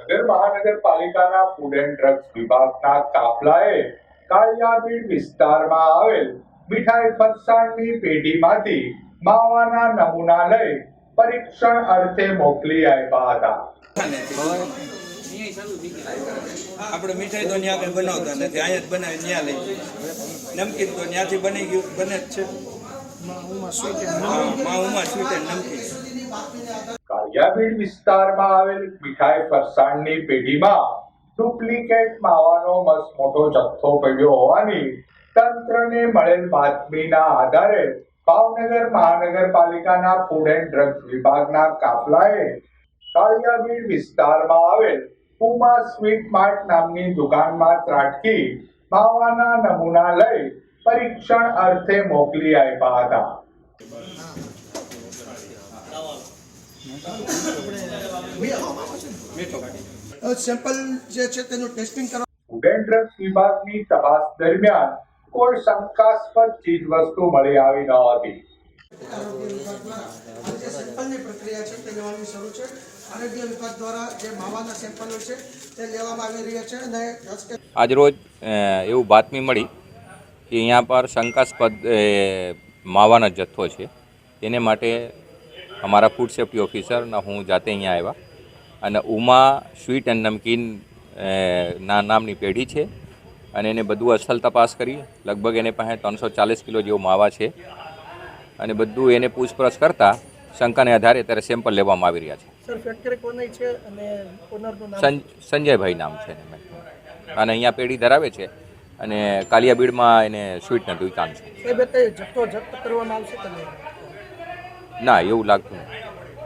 ભાવનગર મહાનગરપાલિકાના food and drugs વિભાગના કાફલાએ કાળિયાબીડ વિસ્તારમાં આવેલ મીઠાઈ ફરસાણની પેઢીમાંથી માવાના નમૂના લઈ પરીક્ષણ અર્થે મોકલી આપ્યા હતા. આપણે મીઠાઈ તો ત્યાં આગળ બનાવતા નથી. અહીંયા જ બનાવી ત્યાં લઈ જઈએ. નમકીન તો ત્યાંથી બની ગયું બને જ છે. હા માં ઉમા સ્વીટ નમકીન. કાળિયાબીડ વિસ્તારમાં આવેલ મીઠાઈ ફરસાણની પેઢીમાં ડુપ્લિકેટ માવાનો મસ્ત મોટો જથ્થો પડ્યો હોવાની તંત્રને મળેલ બાતમીના આધારે ભાવનગર મહાનગરપાલિકાના ફૂડ એન્ડ ડ્રગ્સ વિભાગના કાફલાએ કાળિયાબીડ વિસ્તારમાં આવેલ ઉમા સ્વીટ માર્ટ નામની દુકાનમાં ત્રાટકી માવાના નમૂના લઈ પરીક્ષણ અર્થે મોકલી આપ્યા હતા. સેમ્પલ જે છે તેનું ટેસ્ટિંગ કરવા ફૂડ વિભાગની તપાસ દરમિયાન કોઈ શંકાસ્પદ ચીજવસ્તુ મળી આવી ન હતી. જે સેમ્પલની પ્રક્રિયા છે તે લેવાની શરૂ છે. આરોગ્ય વિભાગ દ્વારા જે માવાના સેમ્પલો છે તે લેવામાં આવી રહ્યા છે અને આજરોજ એવું બાતમી મળી કે અહીંયા પર શંકાસ્પદ એ, માવાનો જથ્થો છે. તેને માટે અમારા ફૂડ સેફ્ટી ઓફિસર અને હું જાતે અહીંયા આવ્યા. અને ઉમા સ્વીટ એન્ડ નમકીન ના નામની પેઢી છે. અને એને બધું અસલ તપાસ કરી. લગભગ એને પાસે ત્રણસો ચાલીસ કિલો જેવો માવા છે. અને બધું એને પૂછપરછ કરતાં શંકાને આધારે ત્યારે સેમ્પલ લેવામાં આવી રહ્યા છે. સંજયભાઈ નામ છે અને અહીંયા પેઢી ધરાવે છે. અને કાલિયાબીડમાં એને સ્વીટનું દુકાન છે. જથ્થો જપ્ત કરવામાં આવશે ના એવું લાગતું